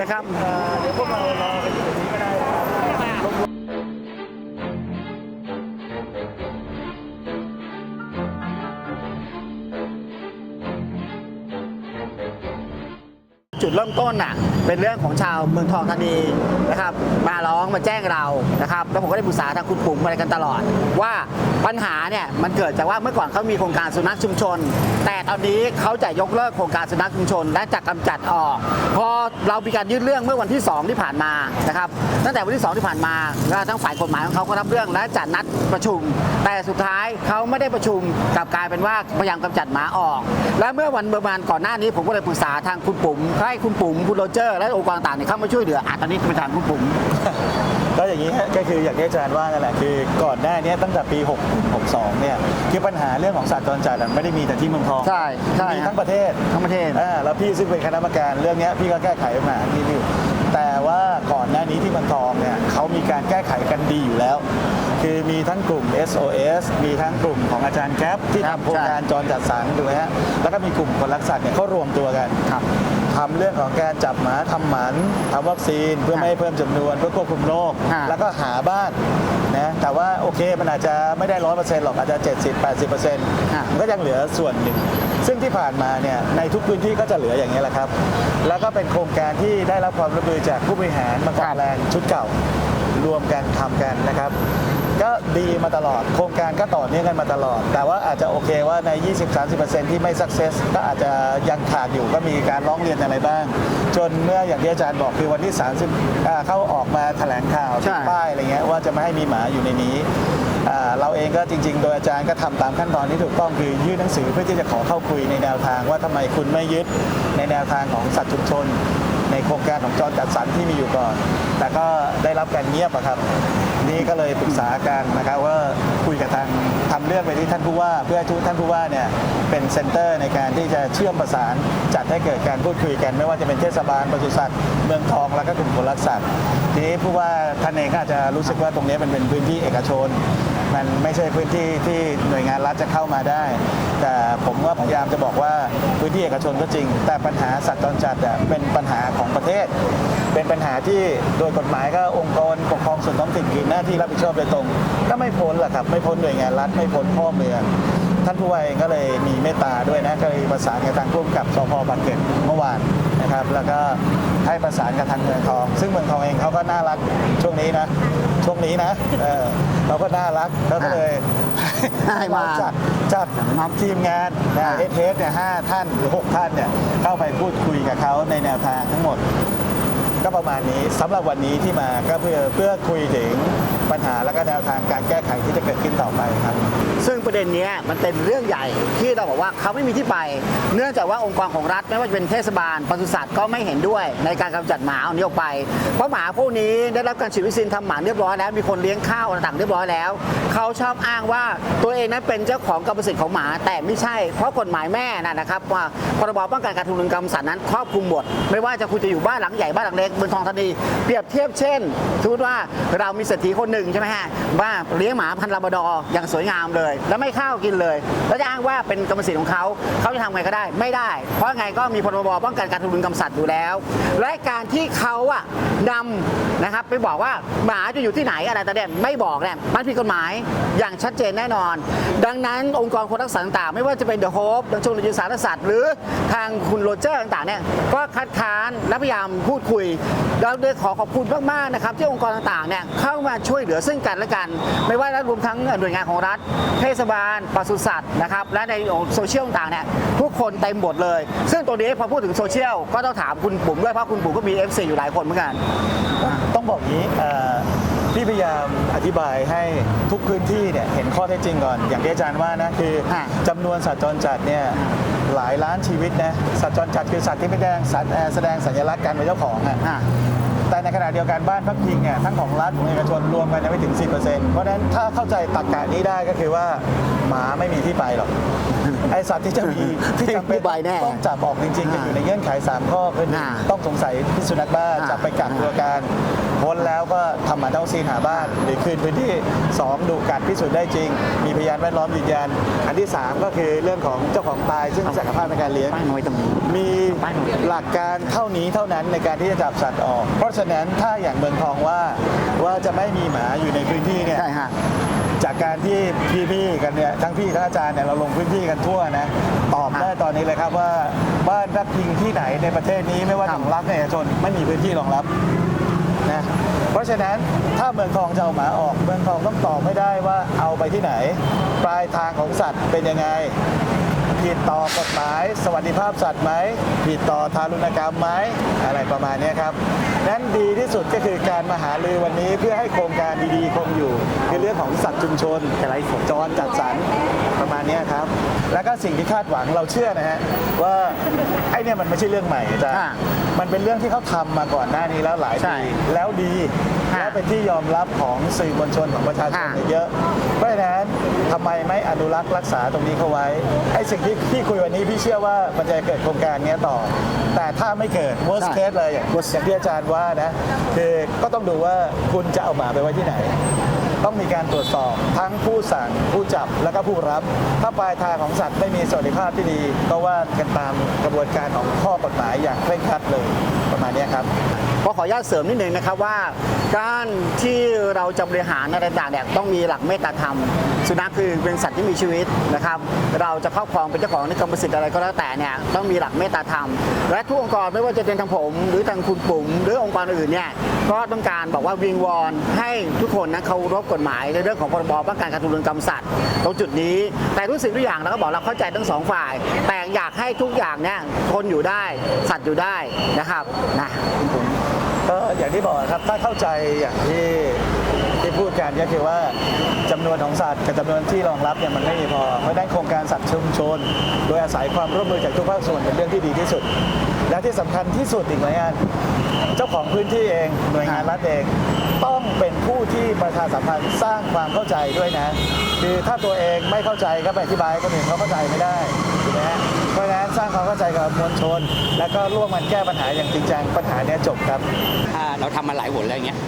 นะครับเดี๋ยวพวกเรารอกันอยู่ตรงนี้ก็ได้จุดเริ่มต้นน่ะเป็นเรื่องของชาวเมืองทองธานีนะครับมาร้องมาแจ้งเรานะครับแล้วผมก็ได้ปรึกษาทางคุณปุ๋มอะไรกันตลอดว่าปัญหาเนี่ยมันเกิดจากว่าเมื่อก่อนเขามีโครงการสุนัขชุมชน แต่ตอนนี้เขาจะยกเลิกโครงการสุนัขชุมชน และจะกำจัดออก พอเรามีการยื่นเรื่องเมื่อวันที่ 2 ที่ผ่านมานะครับตั้งแต่วันที่ 2 ที่ผ่านมาทั้งฝ่ายกฎหมายของเขาก็รับเรื่องและจัดนัดประชุม แต่สุดท้ายเขาไม่ได้ประชุมกลับกลายเป็นว่าพยายามกำจัดหมาออก และเมื่อวันประมาณก่อนหน้านี้ผมก็เลยปรึกษาทางคุณปุ๋มให้คุณปุ๋มคุณโรเจอร์ และองค์กรต่างๆเนี่ยเข้ามาช่วยเหลืออะตอนนี้เป็นทางคุณปุ๋ม อย่างนี้ฮะก็คืออย่างที่อาจารย์ว่านั่นแหละคือก่อนหน้านี้ตั้งแต่ปี6 62เนี่ยคือปัญหาเรื่องของสัตว์จรจัดอะไม่ได้มีแต่ที่เมืองทองใช่ใช่มีทั้งประเทศทั้งประเทศอ่าแล้วพี่ซึ่งเป็นคณะกรรมการเรื่องเนี้ยพี่ก็แก้ไขมาที่นี่แต่ว่าก่อนหน้านี้ที่เมืองทองเนี่ยเขามีการแก้ไขกันดีอยู่แล้ว คือมีทั้งกลุ่ม SOS มีทั้งกลุ่มของอาจารย์แก๊ปที่ครับทำโครงการจรจัดสรรถูกไหมฮะแล้วก็มีกลุ่มคนรักสัตว์เนี่ยเขารวมตัวกันครับ ทำเรื่องของการจับหมาทำหมันทำวัคซีนเพื่อไม่ให้เพิ่มจำนวนเพื่อควบคุมโรคฮะแล้วก็หาบ้านนะแต่ว่าโอเคมันอาจจะไม่ได้ร้อยเปอร์เซ็นต์หรอกอาจจะ 70 80เปอร์เซ็นต์ฮะมันก็ยังเหลือส่วนหนึ่ง ซึ่งที่ผ่านมาเนี่ยในทุกพื้นที่ก็จะเหลืออย่างนี้ยแหละครับ แล้วก็เป็นโครงการที่ได้รับความร่วมมือจากผู้บริหารมาก่อนแรงชุดเก่ารวมกันทำกันนะครับ ก็ดีมาตลอด โครงการก็ต่อเนื่องกันมาตลอด แต่ว่าอาจจะโอเคว่าใน 20-30%ที่ไม่สักเซสก็อาจจะยังขาดอยู่ก็มีการร้องเรียนอะไรบ้าง จนเมื่ออย่างที่อาจารย์บอกคือวันที่ 30อ่าเข้าออกมาแถลงข่าวใช่ติดป้ายอะไรเงี้ยว่าจะไม่ให้มีหมาอยู่ในนี้อ่าเราเองก็จริง ๆ โดยอาจารย์ก็ทำตามขั้นตอนที่ถูกต้องคือยื่นหนังสือเพื่อที่จะขอเข้าคุยในแนวทางว่าทำไมคุณไม่ยึดในแนวทางของสัตว์ชุมชน ในโครงการของจรจัดสรรที่มีอยู่ก่อน แต่ก็ได้รับการเงียบอะครับ นี่ก็เลยปรึกษากันนะครับว่าคุยกับทางทำเรื่องไปที่ท่านผู้ว่า เพื่อให้ทุกท่านผู้ว่าเนี่ยเป็นเซ็นเตอร์ในการที่จะเชื่อมประสานจัดให้เกิดการพูดคุยกัน ไม่ว่าจะเป็นเทศบาลปศุสัตว์เมืองทองแล้วก็กลุ่มคนรักสัตว์ทีนี้ผู้ว่าท่านเองก็อาจจะรู้สึกว่าตรงนี้มันเป็นพื้นที่เอกชน มันไม่ใช่พื้นที่ที่หน่วยงานรัฐจะเข้ามาได้ แต่ผมก็พยายามจะบอกว่าพื้นที่เอกชนก็จริง แต่ปัญหาสัตว์จรจัดเป็นปัญหาของประเทศ เป็นปัญหาที่โดยกฎหมายก็องค์กรปกครองส่วนท้องถิ่นคือหน้าที่รับผิดชอบโดยตรง ก็ไม่พ้นแหละครับ ไม่พ้นหน่วยงานรัฐไม่พ้นพ่อเมืองท่านผู้ว่าเองก็เลยมีเมตตาด้วยนะก็เลยประสานกับทางผู้กำกับสพบางเกร็ดเมื่อวาน นะครับ แล้วก็ให้ประสานกับทางเมืองทอง ซึ่งเมืองทองเองเขาก็น่ารักช่วงนี้นะ ช่วงนี้นะเออเราก็น่ารักเขาก็เลยให้มาเรจัดจัดทีมงานนะอ่าเอเทสเนี่ยห้าท่านหรือหกท่านเนี่ยเข้าไปพูดคุยกับเขาในแนวทางทั้งหมด ก็ประมาณนี้สำหรับวันนี้ที่มาก็เพื่อเพื่อคุยถึง ปัญหาและก็แนวทางการแก้ไขที่จะเกิดขึ้นต่อไปครับ ซึ่งประเด็นนี้มันเป็นเรื่องใหญ่ที่เราบอกว่าเขาไม่มีที่ไป เนื่องจากว่าองค์กรของรัฐไม่ว่าจะเป็นเทศบาลปศุสัตว์ก็ไม่เห็นด้วย ในการกำจัดหมาเอานี้ออกไป เพราะหมาพวกนี้ได้รับการฉีดวัคซีนทำหมันเรียบร้อยแล้วมีคนเลี้ยงข้าวต่างเรียบร้อยแล้ว เขาชอบอ้างว่าตัวเองนั้นเป็นเจ้าของกรรมสิทธิ์ของหมา แต่ไม่ใช่เพราะกฎหมายแม่น่ะนะครับว่าพรบป้องกันการทุนกรรมสัตว์นั้นครอบคลุมหมดไม่ว่าจะคุณจะอยู่บ้านหลังใหญ่บ้านหลังเล็กเมืองทองธานีเปรียบเทียบเช่นสมมติว่าเรามีเศรษฐีคนหนึ่งใช่ไหมฮะว่าเลี้ยงหมาพันธุ์ลาบราดอร์อย่างสวยงามเลย แล้วไม่ข้าวกินเลย แล้วจะอ้างว่าเป็นกรรมสิทธิ์ของเขาเขาจะทำไงก็ได้ไม่ได้ เพราะไงก็มีพรบป้องกันการทารุณกรรมสัตว์อยู่แล้ว และการที่เขาอะ นำนะครับไปบอกว่าหมาจะอยู่ที่ไหนอะไรแต่เนี่ยไม่บอกเนี่ยมันผิดกฎหมายอย่างชัดเจนแน่นอน ดังนั้นองค์กรคนรักษาต่างๆ ไม่ว่าจะเป็นเดอะโฮปดังชนยุสารสัตว์หรือทางคุณโรเจอร์ต่างๆเนี่ยก็คัดค้านและพยายามพูดคุยเราเลยขอขอบคุณมากๆนะครับที่องค์กรต่างๆเนี่ยเข้ามาช่วยเหลือซึ่งกันและกัน ไม่ว่าจะรวมทั้งหน่วยงานของรัฐ เทศบาลปศุสัตว์นะครับและในโซเชียลต่างๆเนี่ยทุกคนเต็มหมดเลย ซึ่งตัวนี้พอพูดถึงโซเชียลก็ต้องถามคุณปุ๋มด้วยเพราะคุณปุ๋มก็มี FC อยู่หลายคนเหมือนกันต้องบอกงี้เอ่อพี่พยายามอธิบายให้ทุกพื้นที่เนี่ยเห็นข้อเท็จจริงก่อน อย่างที่อาจารย์ว่านะคือฮะจำนวนสัตว์จรจัดเนี่ยหลายล้านชีวิตนะสัตว์จรจัดคือสัตว์ที่ไม่แสดงสัตว์เอ่อแสดงสัญลักษณ์การเป็นเจ้าของอะอะแต่ในขณะเดียวกันบ้านพักพิงเนี่ยทั้งของรัฐของเอกชนรวมกันยังไม่ถึง 10%เพราะฉะนั้นถ้าเข้าใจตรรกะนี้ได้ก็คือว่าหมาไม่มีที่ไปหรอก ไอสัตว์ที่จะมีที่จำเป็นไม่ไปแน่ต้องจับออกจริงๆจะอยู่ในเงื่อนไข3ข้อคือหนึ่งอ่าต้องสงสัยพิษสุนัขบ้าอ่าจับไปกักตัวการพ้นแล้วก็ทำหมันวัคซีนหาบ้าน หรือคืนพื้นที่ 2 ดูการพิสูจน์ได้จริง มีพยานแวดล้อมยืนยัน อันที่ 3 ก็คือเรื่องของเจ้าของตาย ซึ่งศักยภาพในการเลี้ยงป้ายน้อยตรงนี้มีหลักการเท่านี้เท่านั้นในการที่จะจับสัตว์ออก เพราะฉะนั้นถ้าอย่างเมืองทองว่าว่าจะไม่มีหมาอยู่ในพื้นที่เนี่ยใช่ฮะจากการที่พี่ๆกันเนี่ยทั้งพี่ทั้งอาจารย์เนี่ยเราลงพื้นที่กันทั่วนะ ตอบครับได้ตอนนี้เลยครับว่าบ้านรักพิงที่ไหนในประเทศนี้ไม่ว่าครับของรัฐในเอกชนไม่มีพื้นที่รองรับนะเพราะฉะนั้นถ้าเมืองทองจะเอาหมาออก เมืองทองต้องตอบไม่ได้ว่าเอาไปที่ไหน ปลายทางของสัตว์เป็นยังไง ผิดต่อกฎหมาย สวัสดิภาพสัตว์ไหม ผิดต่อทารุณกรรมไหมอะไรประมาณนี้ครับนั้นดีที่สุดก็คือการมาหาลือวันนี้เพื่อให้โครงการดีๆคงอยู่คือเรื่องของสัตว์ชุมชนอะไล่สดจรจัดสรรประมาณนี้ครับ แล้วก็สิ่งที่คาดหวังเราเชื่อนะฮะว่าไอ้นี่มันไม่ใช่เรื่องใหม่อาจ้ะอ่ มันเป็นเรื่องที่เขาทำมาก่อนหน้านี้แล้วหลายใช่ปีแล้วดีฮะและเป็นที่ยอมรับของสื่อมวลชนของประชาชนฮะเยอะเพราะฉะนั้นทำไมไม่อนุรักษ์รักษาตรงนี้เขาไว้ไอ้สิ่งที่พี่คุยวันนี้พี่เชื่อว่ามันจะเกิดโครงการเนี้ยต่อ แต่ถ้าไม่เกิด worst ใช่ case เลยอย่างอย่างที่อาจารย์ว่านะคือก็ต้องดูว่าคุณจะเอาหมาไปไว้ที่ไหน ต้องมีการตรวจสอบทั้งผู้สั่งผู้จับและก็ผู้รับ ถ้าปลายทางของสัตว์ไม่มีสวัสดิภาพที่ดี ก็ว่ากันตามกระบวนการของข้อกฎหมายอย่างเคร่งครัดเลยประมาณนี้ครับขอขออนุญาตเสริมนิดนึงนะครับว่า การที่เราจะบริหารอะไรต่างๆเนี่ยต้องมีหลักเมตตาธรรม สุนัขคือเป็นสัตว์ที่มีชีวิตนะครับ เราจะครอบครองเป็นเจ้าของในกรรมสิทธิ์อะไรก็แล้วแต่เนี่ยต้องมีหลักเมตตาธรรม และทุกองค์กรไม่ว่าจะเป็นทางผม หรือทางคุณปุ๋มหรือองค์กรอื่นเนี่ยก็ต้องการบอกว่าวิงวอนให้ทุกคนนะเคารพกฎหมายในเรื่องของพรบป้องกันการทารุณกรรมสัตว์ตรงจุดนี้ แต่ทุกสิ่งทุกอย่างเราก็บอกเราเข้าใจทั้งสองฝ่าย แต่อยากให้ทุกอย่างเนี่ยคนอยู่ได้สัตว์อยู่ได้นะครับนะคุณปุ๋ม ก็อย่างที่บอกครับถ้าเข้าใจอย่างที่ ที่พูดกันก็คือว่าจำนวนของสัตว์กับจำนวนที่รองรับเนี่ยมันไม่พอเพราะฉะนั้นโครงการสัตว์ชุมชน โดยอาศัยความร่วมมือจากทุกภาคส่วนเป็นเรื่องที่ดีที่สุด และที่สำคัญที่สุดอีกหน่วยงานเจ้าของพื้นที่เองหน่วยงานรัฐเองต้องเป็นผู้ที่ประชาสัมพันธ์สร้างความเข้าใจด้วยนะ คือถ้าตัวเองไม่เข้าใจก็ไปอธิบายคนอื่นเขาเข้าใจไม่ได้ถูกไหมฮะเพราะฉะนั้นสร้างความเข้าใจกับมวลชน แล้วก็ร่วมกันแก้ปัญหาอย่างจริงจังปัญหาเนี้ยจบครับเราทำมาหลายหนแล้วอย่างเงี้ย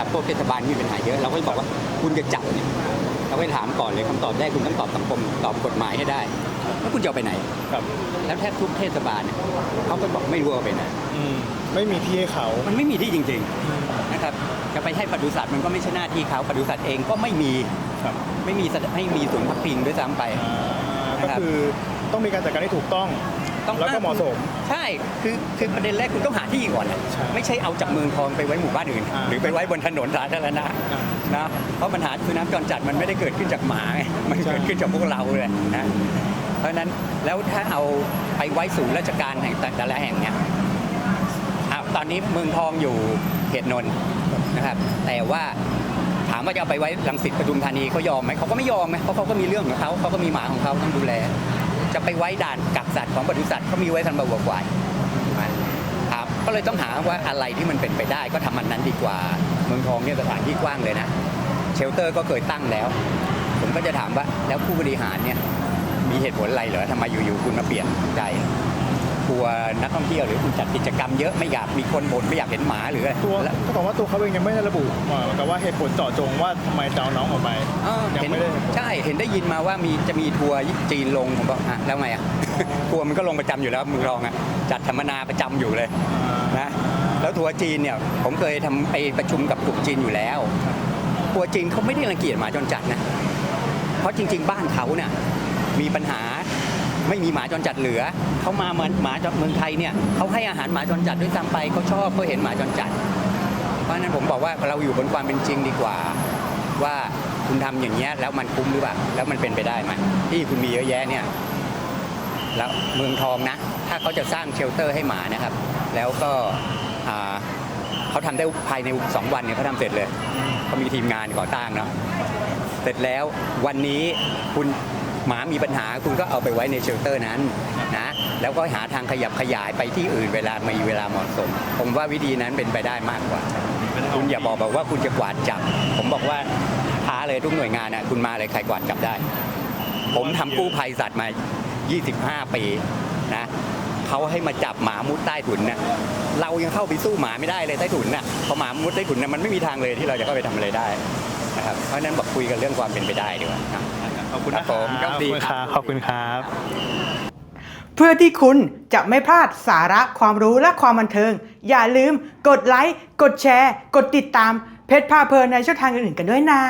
นะครับพวกเทศบาลมีปัญหาเยอะ เราก็จะบอกว่าคุณจะจับเนี่ยเราก็จะถามก่อนเลยคำตอบแรกคุณต้องตอบสังคมตอบกฎหมายให้ได้ แล้วคุณจะเอาไปไหนครับ แล้วแทบทุกเทศบาลเนี่ยเขาก็บอกไม่รู้เอาไปไหนอืมไม่มีที่ให้เขา มันไม่มีที่จริง ๆนะครับ จะไปให้ปศุสัตว์มันก็ไม่ใช่หน้าที่เขาปศุสัตว์เองก็ไม่มีครับไม่มีสถให้มีศูนย์พักพิงด้วยซ้ำไปอ่านะครับก็คือต้องมีการจัดการที่ถูกต้อง ต้องแล้วก็เหมาะสมใช่คือคือประเด็นแรกคุณต้องหาที่ก่อนนะใช่ไม่ใช่เอาจากเมืองทองไปไว้หมู่บ้านอื่น อ่าหรือไปไว้บนถนนสาธารณะอ่านะเพราะปัญหาสุนัขจรจัดมันไม่ได้เกิดขึ้นจากหมาไงมันใช่ เกิดขึ้นจากพวกเราเลยนะเพราะฉะนั้นแล้วถ้าเอาไปไว้ศูนย์ราชการแห่งแต่ละแห่งเนี่ย อะตอนนี้เมืองทองอยู่เขตนนท์นะครับ แต่ว่าถามว่าจะเอาไปไว้ลังสิตปทุมธานีเขายอมไหมเขาก็ไม่ยอมไหมเพราะเขาก็มีเรื่องของเขาเขาก็มีหมาของเขาต้องดูแล จะไปไว้ด่านกักสัตว์ของบริษัทเขามีไว้ทันบวัวควายครับก็เลยต้องหาว่าอะไรที่มันเป็นไปได้ก็ทำมันนั้นดีกว่า เมืองทองเนี่ยสถานที่กว้างเลยนะ เชลเตอร์ก็เคยตั้งแล้ว ผมก็จะถามว่าแล้วผู้บริหารเนี่ยมีเหตุผลอะไรเหรอทำไมอยู่ๆคุณมาเปลี่ยนใจ กลัวนักท่องเที่ยวหรือคุณจัดกิจกรรมเยอะไม่อยากมีคนบ่นไม่อยากเห็นหมาหรืออะไรตัวแล้วก็บอกว่าตัวเขาเองยังไม่ได้ระบุเอ่อแต่ว่าเหตุผลเจาะจงว่าทำไมจะเอาน้องออกไปเออยังเห็นไม่ได้ใช่เห็นได้ยินมาว่ามีจะมีทัวร์จีนลงผมบอกอะแล้วไงอะทัวร์มันก็ลงประจำอยู่แล้วเมืองรองอะจัดสัมมนาประจำอยู่เลยนะแล้วทัวร์จีนเนี่ยผมเคยทำไปประชุมกับกลุ่มจีนอยู่แล้วทัวร์จีนเขาไม่ได้รังเกียจหมาจรจัดนะเพราะจริง ๆ บ้านเขาเนี่ยมีปัญหา ไม่มีหมาจรจัดเหลือเขามาเมืองหมาจรเมืองไทยเนี่ยเขาให้อาหารหมาจรจัดด้วยซ้ำไปเขาชอบเขาเห็นหมาจรจัด เพราะนั้นผมบอกว่าเราอยู่บนความเป็นจริงดีกว่า ว่าคุณทำอย่างเงี้ยแล้วมันคุ้มหรือเปล่าแล้วมันเป็นไปได้ไหมที่คุณมีเยอะแยะเนี่ยแล้วเมืองทองนะ ถ้าเขาจะสร้างเชลเตอร์ให้หมานะครับ แล้วก็เขาทำได้ภายใน 2 วันเนี่ยเขาทำเสร็จเลยเขามีทีมงานก่อตั้งเนาะเสร็จแล้ววันนี้คุณ หมามีปัญหาคุณก็เอาไปไว้ในเชลเตอร์นั้นนะแล้วก็หาทางขยับขยายไปที่อื่นเวลามีเวลาเหมาะสม ผมว่าวิธีนั้นเป็นไปได้มากกว่า คุณอย่าบอกบอกว่าคุณจะกวาดจับ ผมบอกว่าท้าเลยทุกหน่วยงานนะคุณมาเลยใครกวาดจับได้ ผมทำกู้ภัยสัตว์มา 25 ปีนะเขาให้มาจับหมามุดใต้ถุนนะเรายังเข้าไปสู้หมาไม่ได้เลยใต้ถุนน่ะพอหมามุดใต้ถุนน่ะมันไม่มีทางเลยที่เราจะเข้าไปทำอะไรได้นะครับเพราะฉะนั้นบอกคุยกันเรื่องความเป็นไปได้ดีกว่าครับ ขอบคุณครันะบผมก็ดีขอบคุณครับ ขอบคุณครับ เพื่อที่คุณจะไม่พลาดสาระความรู้และความบันเทิง อย่าลืมกดไลค์ กดแชร์ กดติดตามเพจพาเพลินในช่องทางอื่นๆกันด้วยนะ